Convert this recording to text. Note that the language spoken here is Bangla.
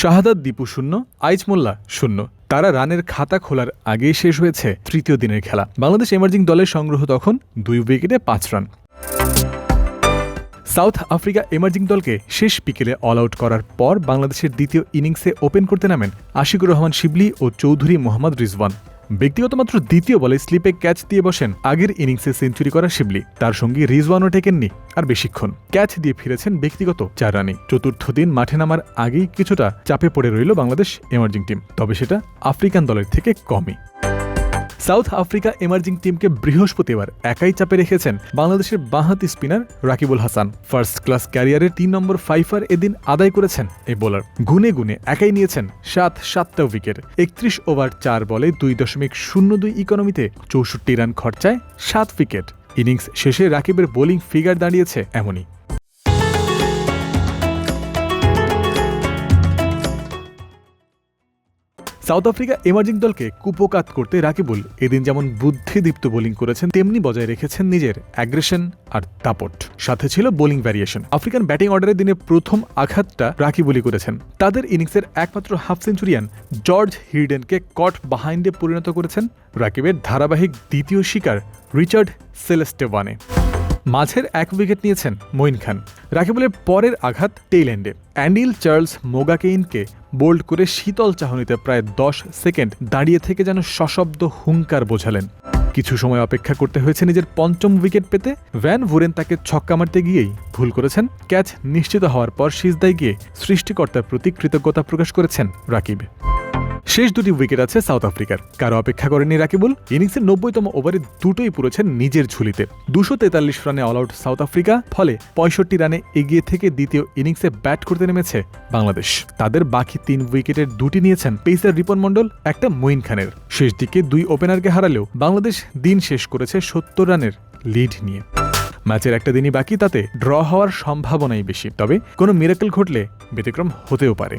শাহাদাত দীপু শূন্য আইচ মোল্লা শূন্য। তারা রানের খাতা খোলার আগেই শেষ হয়েছে তৃতীয় দিনের খেলা। বাংলাদেশ এমার্জিং দলের সংগ্রহ তখন দুই উইকেটে পাঁচ রান। সাউথ আফ্রিকা এমার্জিং দলকে শেষ বিকেলে অল আউট করার পর বাংলাদেশের দ্বিতীয় ইনিংসে ওপেন করতে নামেন আশিকুর রহমান শিবলি ও চৌধুরী মোহাম্মদ রিজওয়ান। ব্যক্তিগত মাত্র দ্বিতীয় বলে স্লিপে ক্যাচ দিয়ে বসেন আগের ইনিংসে সেঞ্চুরি করা শিবলি। তার সঙ্গে রিজওয়ানও টেকেননি আর বেশিক্ষণ। ক্যাচ দিয়ে ফিরেছেন ব্যক্তিগত চার রানে। চতুর্থ দিন মাঠে নামার আগেই কিছুটা চাপে পড়ে রইল বাংলাদেশ এমার্জিং টিম। তবে সেটা আফ্রিকান দলের থেকে কমই। সাউথ আফ্রিকা এমার্জিং টিমকে বৃহস্পতিবার একাই চাপে রেখেছেন বাংলাদেশের বাঁহাতি spinner Rakibul Hasan. First class ক্যারিয়ারের তিন নম্বর ফাইফার এদিন আদায় করেছেন এই বোলার গুনে গুনে একাই নিয়েছেন সাত সাতটা উইকেট একত্রিশ ওভার চার বলে দুই দশমিক শূন্য দুই ইকোনমিতে চৌষট্টি রান খরচায় সাত উইকেট ইনিংস শেষে রাকিবের বোলিং ফিগার দাঁড়িয়েছে এমনই। সাউথ আফ্রিকা এমার্জিং দলকে কুপোকাত করতে রাকিবুল এদিন যেমন বুদ্ধিদীপ্ত বোলিং করেছেন, তেমনি বজায় রেখেছেন নিজের অ্যাগ্রেশন আর দাপট। সাথে ছিল বোলিং ভ্যারিয়েশন আফ্রিকান ব্যাটিং অর্ডারের দিনে প্রথম আঘাতটা রাকিবুলি করেছেন। তাদের ইনিংসের একমাত্র হাফ সেঞ্চুরিয়ান জর্জ হিডেনকে কট বাহাইন্ডে পরিণত করেছেন রাকিবের ধারাবাহিক দ্বিতীয় শিকার রিচার্ড সেলেস্টেভানে মাঝের এক উইকেট নিয়েছেন মঈন খান। রাকিবুলের পরের আঘাত টেইল এন্ডে অ্যান্ডিল চার্লস মোগাকেইনকে বোল্ড করে শীতল চাহনিতে প্রায় দশ সেকেন্ড দাঁড়িয়ে থেকে যেন সশব্দ হুঙ্কার বোঝালেন। কিছু সময় অপেক্ষা করতে হয়েছে নিজের পঞ্চম উইকেট পেতে। ভ্যান ভুরেন তাকে ছক্কা মারতে গিয়েই ভুল করেছেন। ক্যাচ নিশ্চিত হওয়ার পর সিজদায় গিয়ে সৃষ্টিকর্তার প্রতি কৃতজ্ঞতা প্রকাশ করেছেন রাকিব। শেষ দুটি উইকেট আছে সাউথ আফ্রিকার। কারও অপেক্ষা করেনি রাকিবুল, ইনিংসের নব্বইতম ওভারে দুটোই পুরেছেন নিজের ঝুলিতে। দুশো তেতাল্লিশ রানে অল আউট সাউথ আফ্রিকা, ফলে পঁয়ষট্টি রানে এগিয়ে থেকে দ্বিতীয় ইনিংসে ব্যাট করতে নেমেছে বাংলাদেশ। তাদের বাকি তিন উইকেটের দুটি নিয়েছেন পেসার রিপন মণ্ডল, একটা মঈন খানের। শেষ দিকে দুই ওপেনারকে হারালেও বাংলাদেশ দিন শেষ করেছে সত্তর রানের লিড নিয়ে। ম্যাচের একটা দিনই বাকি, তাতে ড্র হওয়ার সম্ভাবনাই বেশি। তবে কোনো মিরাকেল ঘটলে ব্যতিক্রম হতেও পারে।